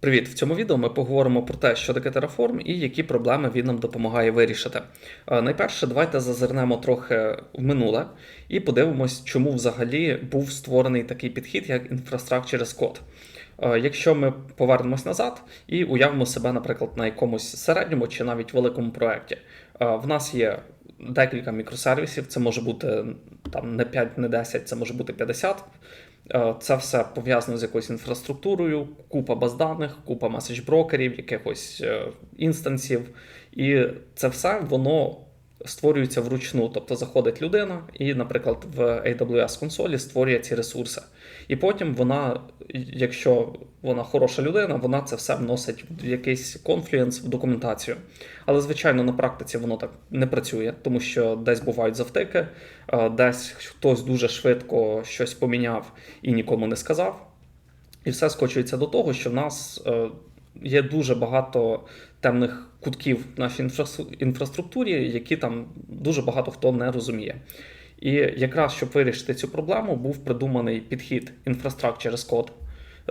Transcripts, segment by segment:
Привіт! В цьому відео ми поговоримо про те, що таке Terraform і які проблеми він нам допомагає вирішити. Е, Найперше, давайте зазирнемо трохи в минуле і подивимось, чому взагалі був створений такий підхід, як Infrastructure as Code. Якщо ми повернемось назад і уявимо себе, наприклад, на якомусь середньому чи навіть великому проєкті, Е, в нас є декілька мікросервісів, це може бути там не 5, не 10, це може бути 50. Е, Це все пов'язано з якоюсь інфраструктурою, купа баз даних, купа меседж-брокерів, якихось е, інстансів. І це все воно створюється вручну. Тобто заходить людина і, наприклад, в AWS консолі створює ці ресурси. І потім вона, якщо вона хороша людина, вона це все вносить в якийсь Confluence, в документацію. Але, звичайно, на практиці воно так не працює, тому що десь бувають завтики, е, десь хтось дуже швидко щось поміняв і нікому не сказав. І все скочується до того, що в нас е, є дуже багато темних кутків в нашій інфраструктурі, які там дуже багато хто не розуміє. І якраз щоб вирішити цю проблему, був придуманий підхід Infrastructure as Code,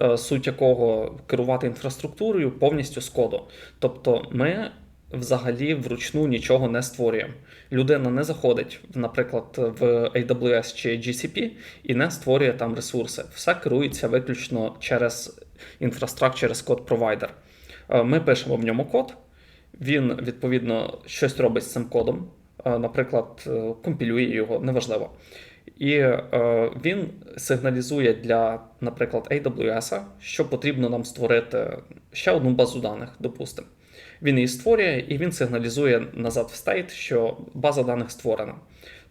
е, суть якого керувати інфраструктурою повністю з коду. Тобто ми взагалі вручну нічого не створюємо. Людина не заходить, наприклад, в AWS чи GCP і не створює там ресурси. Все керується виключно через Infrastructure as Code Provider. Е, Ми пишемо в ньому код, він відповідно щось робить з цим кодом, е, наприклад, е, компілює його, неважливо. І він сигналізує для, наприклад, AWS, що потрібно нам створити ще одну базу даних, допустимо. Він її створює і він сигналізує назад в стейт, що база даних створена.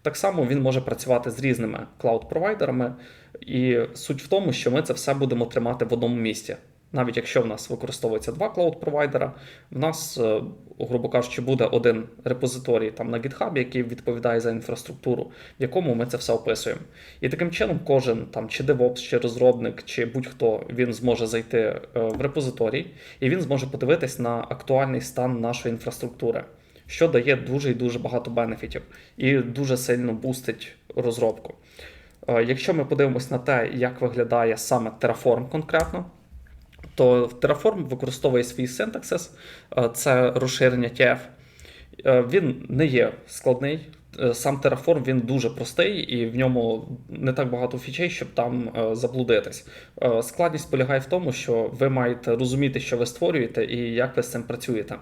Так само він може працювати з різними клауд-провайдерами, і суть в тому, що ми це все будемо тримати в одному місці. Навіть якщо в нас використовується два клауд-провайдера, в нас, е, грубо кажучи, буде один репозиторій там на GitHub, який відповідає за інфраструктуру, в якому ми це все описуємо. І таким чином кожен там чи DevOps, чи розробник, чи будь-хто він зможе зайти е, в репозиторій, і він зможе подивитись на актуальний стан нашої інфраструктури, що дає дуже і дуже багато бенефітів і дуже сильно бустить розробку. Е, Якщо ми подивимось на те, як виглядає саме Terraform конкретно, то Terraform використовує свій синтаксис, е, це розширення TF. Е, Він не є складний. Е, Сам Terraform він дуже простий і в ньому не так багато фічей, щоб там заблудитись. Складність полягає в тому, що ви маєте розуміти, що ви створюєте і як ви з цим працюєте.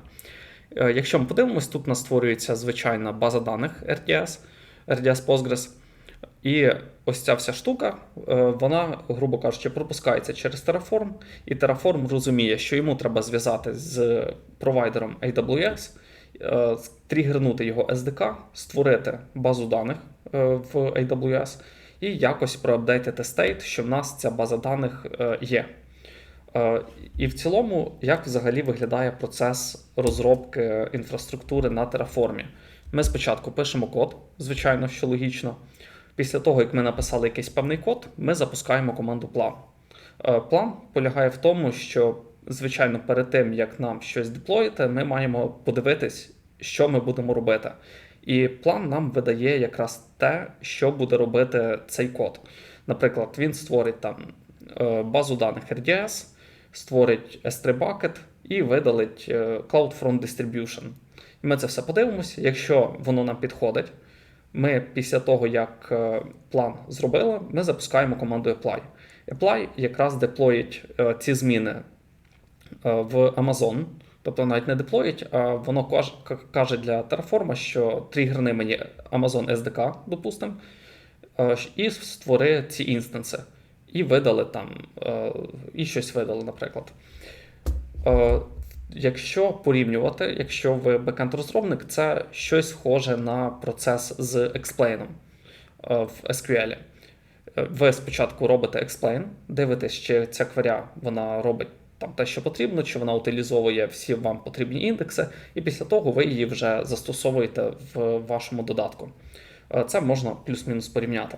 Якщо ми подивимось, тут у нас створюється звичайна база даних RDS, RDS Postgres. І ось ця вся штука, е, вона, грубо кажучи, пропускається через Terraform, і Terraform розуміє, що йому треба зв'язати з провайдером AWS, е, тригернути його SDK, створити базу даних е, в AWS і якось проапдейтити стейт, що в нас ця база даних є. І в цілому, як взагалі виглядає процес розробки інфраструктури на Terraform? Ми спочатку пишемо код, звичайно, що логічно. Після того, як ми написали якийсь певний код, ми запускаємо команду plan. Е, План полягає в тому, що, звичайно, перед тим, як нам щось деплоїти, ми маємо подивитись, що ми будемо робити. І план нам видає якраз те, що буде робити цей код. Наприклад, він створить там е, базу даних RDS, створить S3 bucket і видалить е, CloudFront Distribution. І ми це все подивимося. Якщо воно нам підходить, ми після того, як е, план зробили, ми запускаємо команду apply. Apply якраз деплоїть е, ці зміни е, в Amazon. Тобто навіть не деплоїть, а воно каже- для Terraform, що тригерни мені Amazon SDK, допустимо, і створи ці інстанси. І видали там, і щось видали, наприклад. Якщо порівнювати, якщо ви бекенд-розробник, це щось схоже на процес з explain е, в SQL. Е, Ви спочатку робите explain, дивитесь, чи ця кваря вона робить там те, що потрібно, чи вона утилізовує всі вам потрібні індекси, і після того ви її вже застосовуєте в вашому додатку. Е, Це можна плюс-мінус порівняти.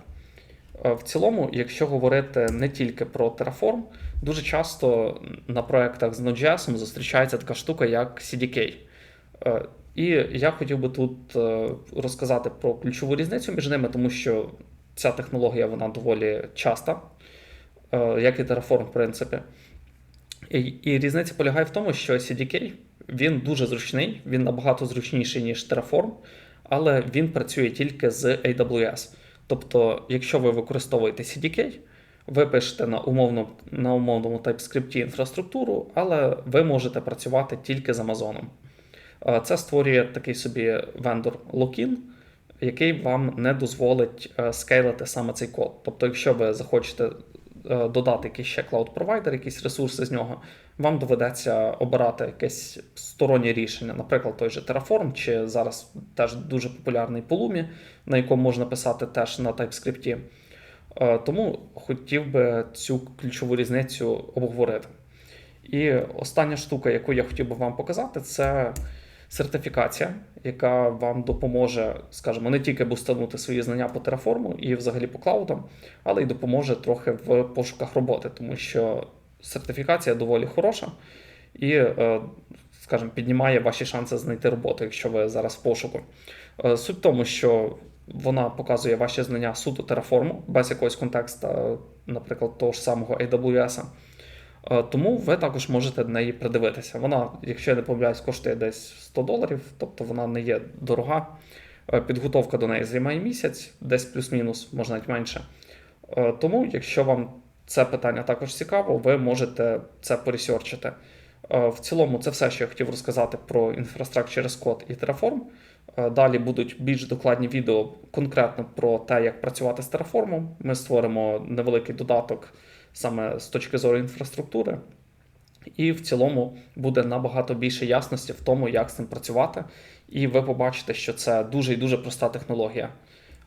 В цілому, якщо говорити не тільки про Terraform, дуже часто на проектах з Node.js зустрічається така штука, як CDK. Е, І я хотів би тут е, розказати про ключову різницю між ними, тому що ця технологія вона доволі часта, е, як і Terraform, в принципі. І, і різниця полягає в тому, що CDK він дуже зручний, він набагато зручніший, ніж Terraform, але він працює тільки з AWS. Тобто, якщо ви використовуєте CDK, ви пишете на, умовно, на умовному TypeScript інфраструктуру, але ви можете працювати тільки з Amazon. Це створює такий собі вендор локін, який вам не дозволить е, скейлити саме цей код. Тобто, якщо ви захочете е, додати якийсь ще клауд-провайдер, якісь ресурси з нього, вам доведеться обирати якесь стороннє рішення, наприклад, той же Terraform, чи зараз теж дуже популярний Pulumi, на якому можна писати теж на TypeScript. Е, Тому хотів би цю ключову різницю обговорити. І остання штука, яку я хотів би вам показати, це сертифікація, яка вам допоможе, скажімо, не тільки бустанути свої знання по Terraform і взагалі по клаудам, але й допоможе трохи в пошуках роботи, тому що сертифікація доволі хороша і, е, скажімо, піднімає ваші шанси знайти роботу, якщо ви зараз в пошуку. Е, Суть в тому, що вона показує ваші знання суто Terraform, без якогось контексту, наприклад, того ж самого AWS. Е, Тому ви також можете до неї придивитися. Вона, якщо я не помиляюсь, коштує десь 100 доларів, тобто вона не є дорога. Е, Підготовка до неї займає місяць, десь плюс-мінус, може навіть менше. Е, Тому, якщо вам це питання також цікаво, ви можете це поресерчити. В цілому, це все, що я хотів розказати про Infrastructure as Code і Terraform. Е, Далі будуть більш докладні відео конкретно про те, як працювати з Terraform. Ми створимо невеликий додаток саме з точки зору інфраструктури. І в цілому буде набагато більше ясності в тому, як з цим працювати. І ви побачите, що це дуже і дуже проста технологія.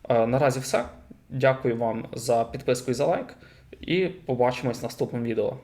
Е, Наразі все. Дякую вам за підписку і за лайк. І побачимось в наступному відео.